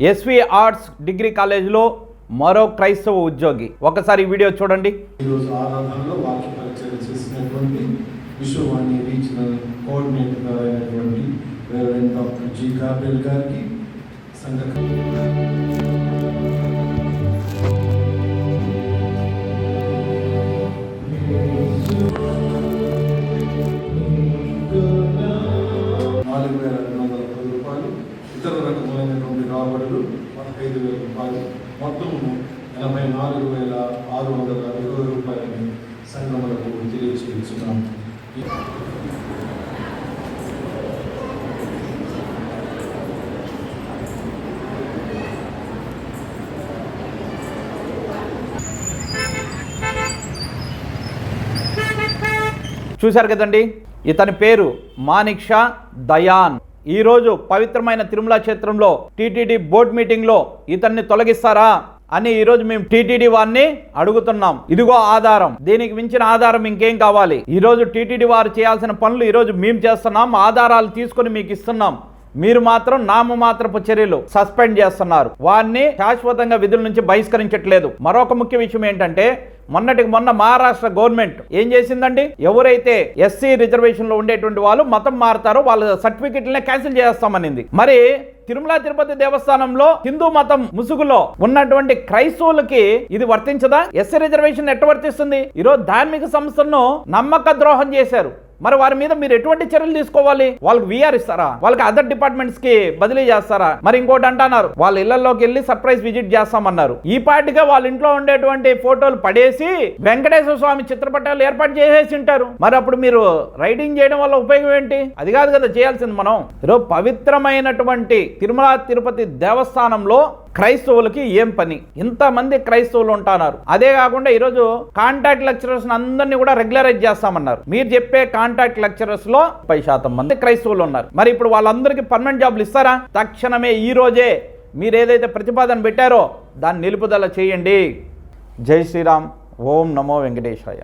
SV arts degree కాలేజీలో మరో క్రైస్తవ ఉద్యోగి. ఒకసారి వీడియో చూడండి. ఈరోజు ఆరాధనలో వాక్య పరిచయం చేసినటువంటి విశ్వవాణి రీజనల్ కోఆర్డినేటర్ అయినటువంటి రెవరెండ్ డాక్టర్ జి గారికి సంఘ నాలుగు వేల రెండు వందల పది రూపాయలు ఇతర రకమైనటువంటి రాబడులు పదహైదు వేల రూపాయలు. మొత్తము ఎనభై నాలుగు వేల ఆరు వందల ఇరవై రూపాయలని సంఘములకు తెలియజేస్తున్నాం. చూశారు కదండి? ఇతని పేరు మానిక్షా దయాన్. ఈరోజు పవిత్రమైన తిరుమల క్షేత్రంలో టీటీడీ బోర్డు మీటింగ్లో ఇతన్ని తొలగిస్తారా అని ఈరోజు మేము టీటీడీ వారిని అడుగుతున్నాం. ఇదిగో ఆధారం. దీనికి మించిన ఆధారం ఇంకేం కావాలి? ఈరోజు టీటీడీ వారు చేయాల్సిన పనులు ఈరోజు మేము చేస్తున్నాం. ఆధారాలు తీసుకొని మీకు ఇస్తున్నాం. మీరు మాత్రం నామమాత్రపు చర్యలు సస్పెండ్ చేస్తున్నారు. వారిని శాశ్వతంగా విధుల నుంచి బహిష్కరించట్లేదు. మరొక ముఖ్య విషయం ఏంటంటే మొన్నటికి మొన్న మహారాష్ట్ర గవర్నమెంట్ ఏం చేసిందండి? ఎవరైతే ఎస్సీ రిజర్వేషన్లో ఉండేటువంటి వాళ్ళు మతం మారుతారో వాళ్ళ సర్టిఫికెట్లనే క్యాన్సిల్ చేస్తామనింది. మరి తిరుమల తిరుపతి దేవస్థానంలో హిందూ మతం ముసుగులో ఉన్నటువంటి క్రైస్తవులకి ఇది వర్తించదా? ఎస్సీ రిజర్వేషన్ ఎట్ట వర్తిస్తుంది? ఈరోజు ధార్మిక సంస్థలను నమ్మక ద్రోహం చేశారు. మరి వారి మీద మీరు ఎటువంటి చర్యలు తీసుకోవాలి? వాళ్ళకి విఆర్ ఇస్తారా? వాళ్ళకి అదర్ డిపార్ట్మెంట్స్కి బదిలీ చేస్తారా? మరి ఇంకోటి అంటున్నారు వాళ్ళ ఇళ్ళలోకి వెళ్ళి సర్ప్రైజ్ విజిట్ చేస్తామన్నారు. ఈ పాటిగా వాళ్ళ ఇంట్లో ఉండేటువంటి ఫోటోలు పడేసి వెంకటేశ్వర స్వామి చిత్రపటాలు ఏర్పాటు చేసేసి ఉంటారు. మరి అప్పుడు మీరు రైడింగ్ చేయడం వల్ల ఉపయోగం ఏంటి? అది కాదు కదా చేయాల్సింది మనం. ఈరోజు పవిత్రమైనటువంటి తిరుమల తిరుపతి దేవస్థానంలో క్రైస్తవులకి ఏం పని? ఇంతమంది క్రైస్తవులు ఉంటున్నారు. అదే కాకుండా ఈరోజు కాంటాక్ట్ లెక్చరర్స్ అందరినీ కూడా రెగ్యులరైజ్ చేస్తామన్నారు. మీరు చెప్పే కాంటాక్ట్ లెక్చరర్స్లో ముప్పై శాతం మంది క్రైస్తవులు ఉన్నారు. మరి ఇప్పుడు వాళ్ళందరికీ పర్మనెంట్ జాబ్లు ఇస్తారా? తక్షణమే ఈ రోజే మీరు ఏదైతే ప్రతిపాదన పెట్టారో దాన్ని నిలుపుదల చేయండి. జై శ్రీరామ్. ఓం నమో వెంకటేశాయ.